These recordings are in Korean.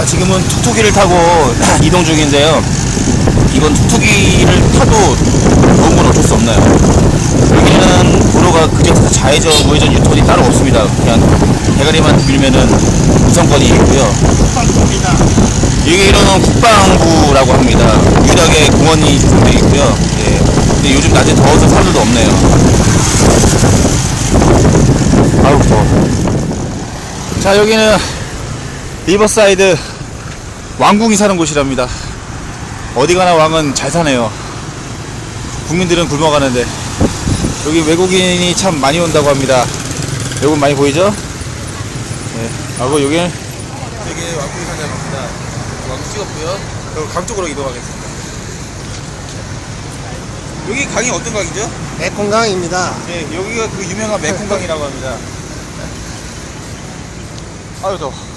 자, 지금은 툭툭이를 타고 이동 중인데요. 이건 툭툭이를 타도 좋은 건 어쩔 수 없나요? 여기는 도로가 그저부터 좌회전, 우회전 유턴이 따로 없습니다. 그냥 대가리만 밀면은 우선권이 있고요. 여기는 국방부라고 합니다. 유일하게 공원이 조성되어 있고요. 예. 근데 요즘 낮에 더워서 사람들도 없네요. 아우, 더워. 자, 여기는 리버사이드 왕궁이 사는 곳이랍니다. 어디 가나 왕은 잘 사네요. 국민들은 굶어가는데 여기 외국인이 참 많이 온다고 합니다. 여러분 많이 보이죠? 네. 하고 여기는 되게 왕궁이 사는 겁니다. 왕궁 찍었고요. 그리고 강 쪽으로 이동하겠습니다. 여기 강이 어떤 강이죠? 백공강입니다. 네, 여기가 그 유명한 메콩강이라고 합니다. 아유 더워.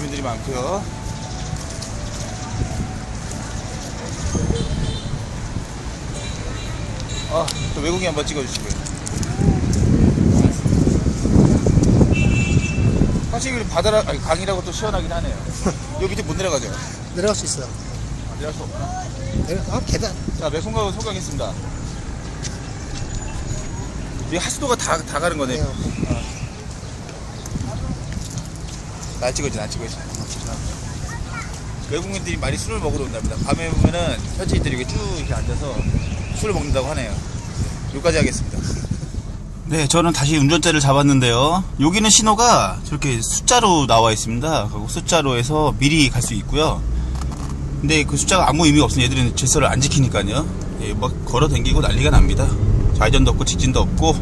주민들이 많고요. 아, 또 외국인 한번 찍어주시고요. 사실 여기 바다라, 아니, 강이라고 또 시원하긴 하네요. 여기 밑에 못 내려가죠? 내려갈 수 있어요. 아, 내려갈 수 없나? 내려, 아, 계단. 자, 매콤가고 소강했습니다. 이 하수도가 다, 다 가는 거네요. 네. 나 찍어야지, 나 찍어야지. 외국인들이 많이 술을 먹으러 온답니다. 밤에 보면은 현지인들이 이렇게 쭉 이렇게 앉아서 술을 먹는다고 하네요. 여기까지 하겠습니다. 네, 저는 다시 운전자를 잡았는데요. 여기는 신호가 저렇게 숫자로 나와 있습니다. 그리고 숫자로 해서 미리 갈 수 있고요. 근데 그 숫자가 아무 의미가 없으니 얘들은 질서를 안 지키니까요. 예, 막 걸어 댕기고 난리가 납니다. 좌회전도 없고 직진도 없고.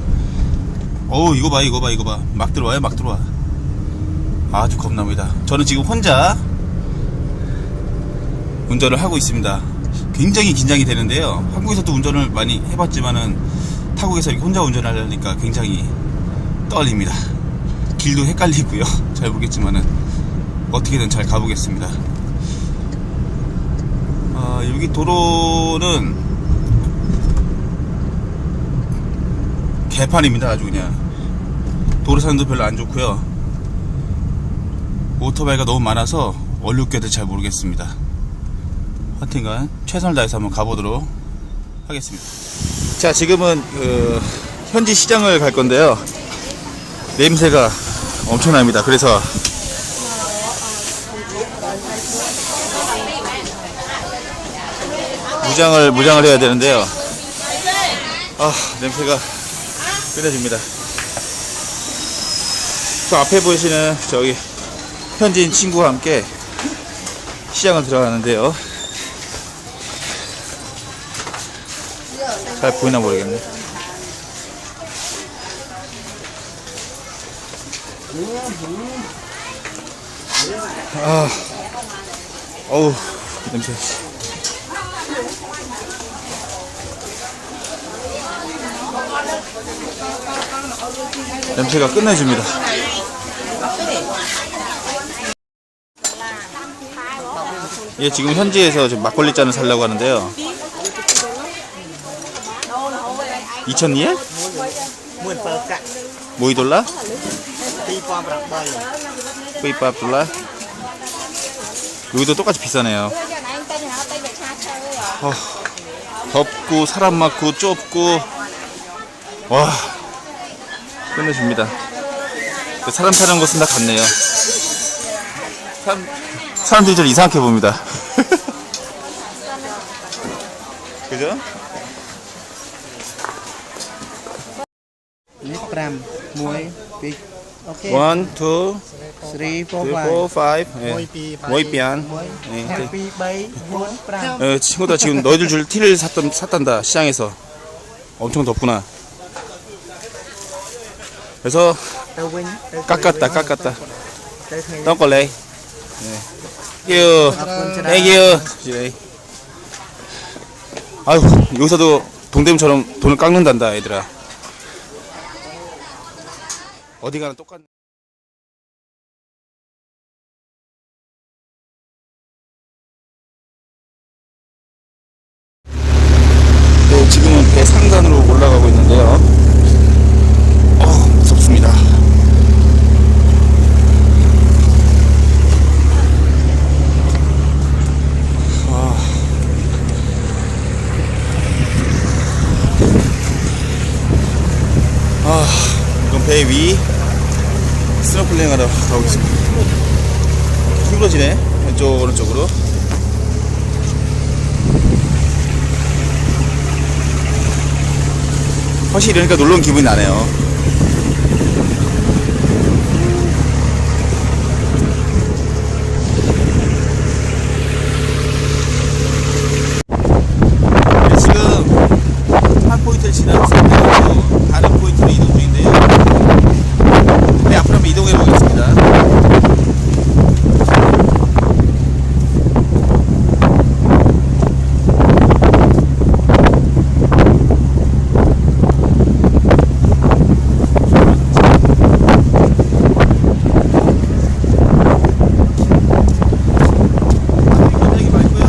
어우, 이거 봐, 이거 봐, 이거 봐. 막 들어와요, 막 들어와. 아주 겁납니다. 저는 지금 혼자 운전을 하고 있습니다. 굉장히 긴장이 되는데요. 한국에서도 운전을 많이 해봤지만은 타국에서 이렇게 혼자 운전을 하려니까 굉장히 떨립니다. 길도 헷갈리고요. 잘 모르겠지만은 어떻게든 잘 가보겠습니다. 아, 여기 도로는 개판입니다. 아주 그냥 도로상도 별로 안 좋고요. 오토바이가 너무 많아서 얼룩겨도 잘 모르겠습니다. 하여튼간 최선을 다해서 한번 가보도록 하겠습니다. 자, 지금은 그 현지 시장을 갈 건데요. 냄새가 엄청납니다. 그래서 무장을 무장을 해야 되는데요. 아 냄새가 끝내줍니다. 저 앞에 보이시는 저기 현지인 친구와 함께 시장을 들어가는데요. 잘 보이나 모르겠네. 아, 어우, 냄새. 냄새가 끝내줍니다. 예, 지금 현지에서 지금 막걸리 잔을 살려고 하는데요. 2,000예? 17កាក់ 모이 돌라? 2008 뿌이밥 돌라? 여기도 똑같이 비싸네요. 어, 덥고 사람 많고 좁고 와 끝내줍니다. 그 사람 타는 곳은 다 같네요. 사람, 사람들이 좀 이상하게 봅니다. 그죠? នេះ5 1 2 Okay. One, two, three, four, three, four, five. 모이피안. 예, 친구들 지금 너희들 줄 티를 샀던 샀단다 시장에서 엄청 덥구나. 그래서 깎았다 깎았다. 덩걸레. 예. Thank you. Thank you. 아유 여기서도 동대문처럼 돈을 깎는단다 얘들아. 어디 가나 똑같네. 네, 지금은 배 상단으로 올라가고 있는데요. 어, 무섭습니다. 스노클링하러 가고 있습니다. 휘부러지네. 왼쪽, 오른쪽으로. 확실히 이러니까 온 기분이 나네요. 네, 지금 한 포인트를 지나서 다른 포인트로 이동 중인데요. 네, 앞으로 한번 이동해 보겠습니다. 굉장히 맑고요.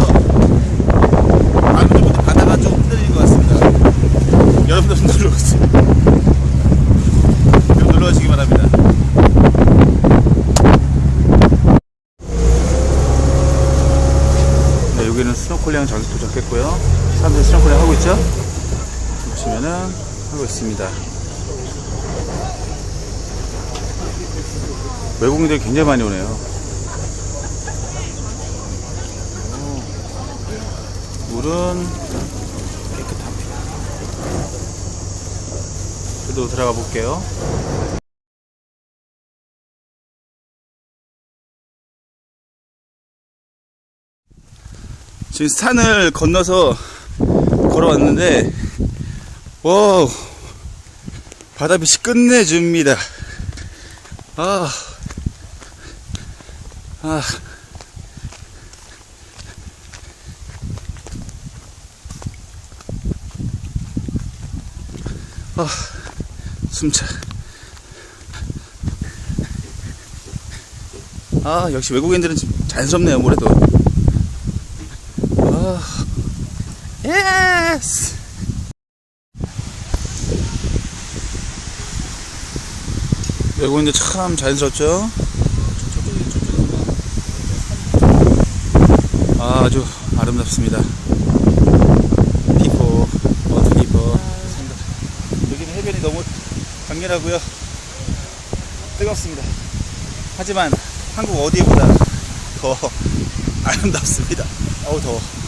맑은 것보다 바다가 좀 흔들리는 것 같습니다. 여러분도 좀 놀러 오세요. 좀 놀러 가시기 바랍니다. 네, 여기는 스노클링 도착했고요. 사람들이 스노클링 하고 있죠? 보시면은 하고 있습니다. 외국인들이 굉장히 많이 오네요. 물은 깨끗합니다. 저도 들어가 볼게요. 지금 산을 건너서 걸어왔는데, 와우, 바다빛이 끝내줍니다. 아, 아. 아, 숨차. 아, 역시 외국인들은 좀 자연스럽네요, 뭐래도. 아, 예스! 외국인들 참 자연스럽죠? 아, 아주 아름답습니다. 피포, 워터 피포. 여기는 해변이 너무 강렬하고요. 뜨겁습니다. 하지만 한국 어디보다 더 아름답습니다. 어우 더워.